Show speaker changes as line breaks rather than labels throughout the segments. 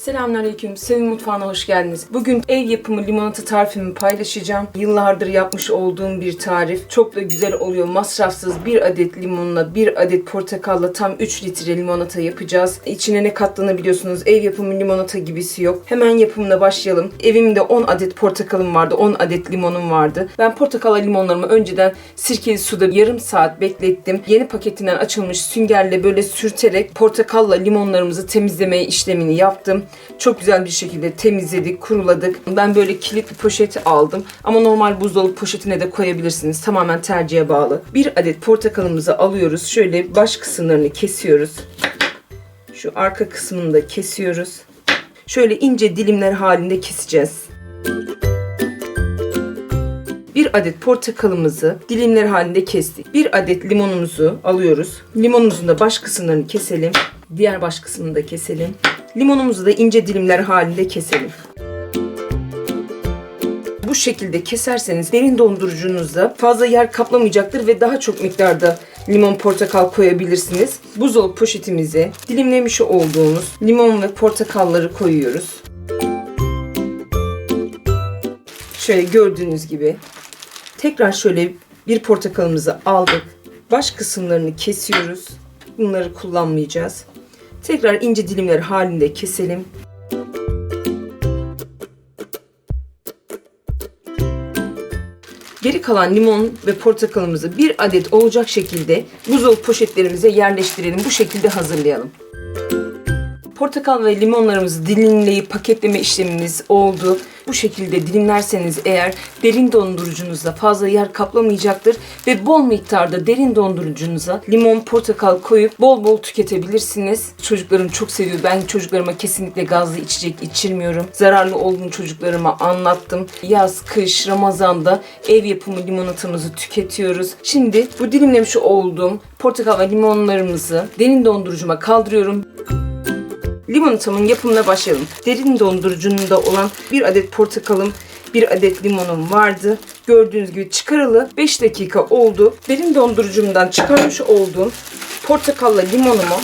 Selamünaleyküm. Sevim Mutfağı'na hoş geldiniz. Bugün ev yapımı limonata tarifimi paylaşacağım. Yıllardır yapmış olduğum bir tarif. Çok da güzel oluyor. Masrafsız bir adet limonla, bir adet portakalla tam 3 litre limonata yapacağız. İçine ne kattığını biliyorsunuz. Ev yapımı limonata gibisi yok. Hemen yapımına başlayalım. Evimde 10 adet portakalım vardı, 10 adet limonum vardı. Ben portakala limonlarımı önceden sirkeli suda yarım saat beklettim. Yeni paketinden açılmış süngerle böyle sürterek portakalla limonlarımızı temizleme işlemini yaptım. Çok güzel bir şekilde temizledik, kuruladık. Ben böyle kilitli poşet aldım. Ama normal buzdolabı poşetine de koyabilirsiniz. Tamamen tercihe bağlı. Bir adet portakalımızı alıyoruz. Şöyle baş kısımlarını kesiyoruz. Şu arka kısmını da kesiyoruz. Şöyle ince dilimler halinde keseceğiz. Bir adet portakalımızı dilimler halinde kestik. Bir adet limonumuzu alıyoruz. Limonumuzun da baş kısımlarını keselim. Diğer baş kısmını da keselim. Limonumuzu da ince dilimler halinde keselim. Bu şekilde keserseniz derin dondurucunuzda fazla yer kaplamayacaktır ve daha çok miktarda limon portakal koyabilirsiniz. Buzdolabı poşetimize dilimlemiş olduğumuz limon ve portakalları koyuyoruz. Şöyle gördüğünüz gibi tekrar şöyle bir portakalımızı aldık. Baş kısımlarını kesiyoruz. Bunları kullanmayacağız. Tekrar ince dilimler halinde keselim. Geri kalan limon ve portakalımızı bir adet olacak şekilde buzdolabı poşetlerimize yerleştirelim. Bu şekilde hazırlayalım. Portakal ve limonlarımızı dilimleyip paketleme işlemimiz oldu. Bu şekilde dilimlerseniz eğer derin dondurucunuzda fazla yer kaplamayacaktır ve bol miktarda derin dondurucunuza limon, portakal koyup bol bol tüketebilirsiniz. Çocuklarım çok seviyor. Ben çocuklarıma kesinlikle gazlı içecek içirmiyorum. Zararlı olduğunu çocuklarıma anlattım. Yaz, kış, Ramazan'da ev yapımı limonatamızı tüketiyoruz. Şimdi bu dilimlemiş olduğum portakal ve limonlarımızı derin dondurucuma kaldırıyorum. Limonatamın yapımına başlayalım. Derin dondurucunda olan bir adet portakalım, bir adet limonum vardı. Gördüğünüz gibi çıkaralı 5 dakika oldu. Derin dondurucumdan çıkarmış olduğum portakalla limonumu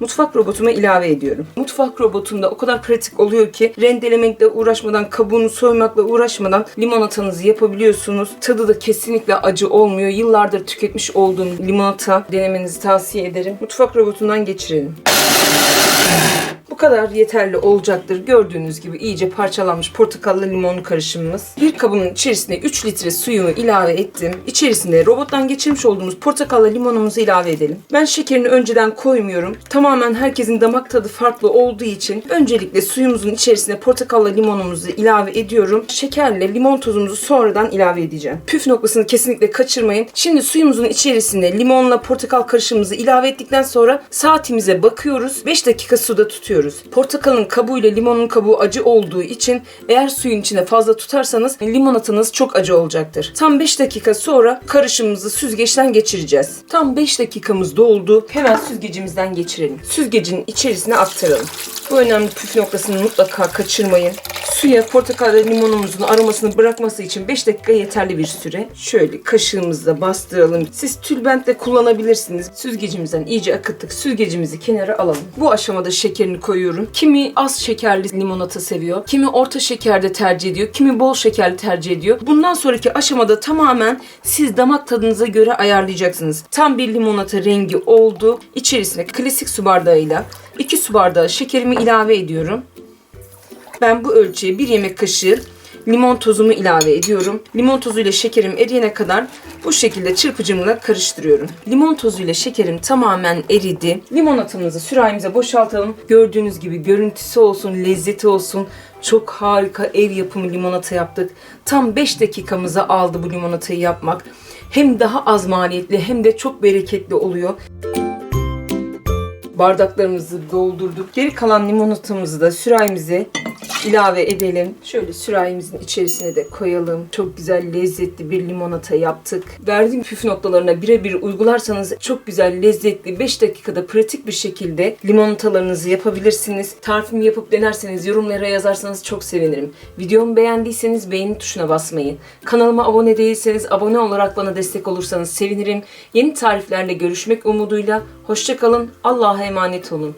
mutfak robotuma ilave ediyorum. Mutfak robotunda o kadar pratik oluyor ki rendelemekle uğraşmadan, kabuğunu soymakla uğraşmadan limonatanızı yapabiliyorsunuz. Tadı da kesinlikle acı olmuyor. Yıllardır tüketmiş olduğum limonata denemenizi tavsiye ederim. Mutfak robotundan geçirelim. Bu kadar yeterli olacaktır. Gördüğünüz gibi iyice parçalanmış portakallı limon karışımımız. Bir kabın içerisine 3 litre suyumu ilave ettim. İçerisine robottan geçirmiş olduğumuz portakallı limonumuzu ilave edelim. Ben şekerini önceden koymuyorum. Tamamen herkesin damak tadı farklı olduğu için öncelikle suyumuzun içerisine portakallı limonumuzu ilave ediyorum. Şekerle limon tozumuzu sonradan ilave edeceğim. Püf noktasını kesinlikle kaçırmayın. Şimdi suyumuzun içerisine limonla portakal karışımımızı ilave ettikten sonra saatimize bakıyoruz. 5 dakika suda tutuyoruz. Portakalın kabuğu ile limonun kabuğu acı olduğu için eğer suyun içine fazla tutarsanız limonatanız çok acı olacaktır. Tam 5 dakika sonra karışımımızı süzgeçten geçireceğiz. Tam 5 dakikamız doldu. Hemen süzgecimizden geçirelim. Süzgecin içerisine aktaralım. Bu önemli püf noktasını mutlaka kaçırmayın. Suya portakal ve limonumuzun aromasını bırakması için 5 dakika yeterli bir süre. Şöyle kaşığımızla bastıralım. Siz tülbentle kullanabilirsiniz. Süzgecimizden iyice akıttık. Süzgecimizi kenara alalım. Bu aşamada şekerini koyuyorum. Kimi az şekerli limonata seviyor. Kimi orta şekerde tercih ediyor. Kimi bol şekerli tercih ediyor. Bundan sonraki aşamada tamamen siz damak tadınıza göre ayarlayacaksınız. Tam bir limonata rengi oldu. İçerisine klasik su bardağıyla 2 su bardağı şekerimi ilave ediyorum. Ben bu ölçüye bir yemek kaşığı limon tozumu ilave ediyorum. Limon tozu ile şekerim eriyene kadar bu şekilde çırpıcımla karıştırıyorum. Limon tozu ile şekerim tamamen eridi. Limonatamızı sürahimize boşaltalım. Gördüğünüz gibi görüntüsü olsun, lezzeti olsun. Çok harika ev yapımı limonata yaptık. Tam 5 dakikamızı aldı bu limonatayı yapmak. Hem daha az maliyetli hem de çok bereketli oluyor bardaklarımızı doldurduk. Geri kalan limonatamızı da sürahimize ilave edelim. Şöyle sürahimizin içerisine de koyalım. Çok güzel lezzetli bir limonata yaptık. Verdiğim püf noktalarına birebir uygularsanız çok güzel lezzetli 5 dakikada pratik bir şekilde limonatalarınızı yapabilirsiniz. Tarifimi yapıp denerseniz yorumlara yazarsanız çok sevinirim. Videomu beğendiyseniz beğeni tuşuna basmayı. Kanalıma abone değilseniz abone olarak bana destek olursanız sevinirim. Yeni tariflerle görüşmek umuduyla. Hoşçakalın. Allah'a emanet olun.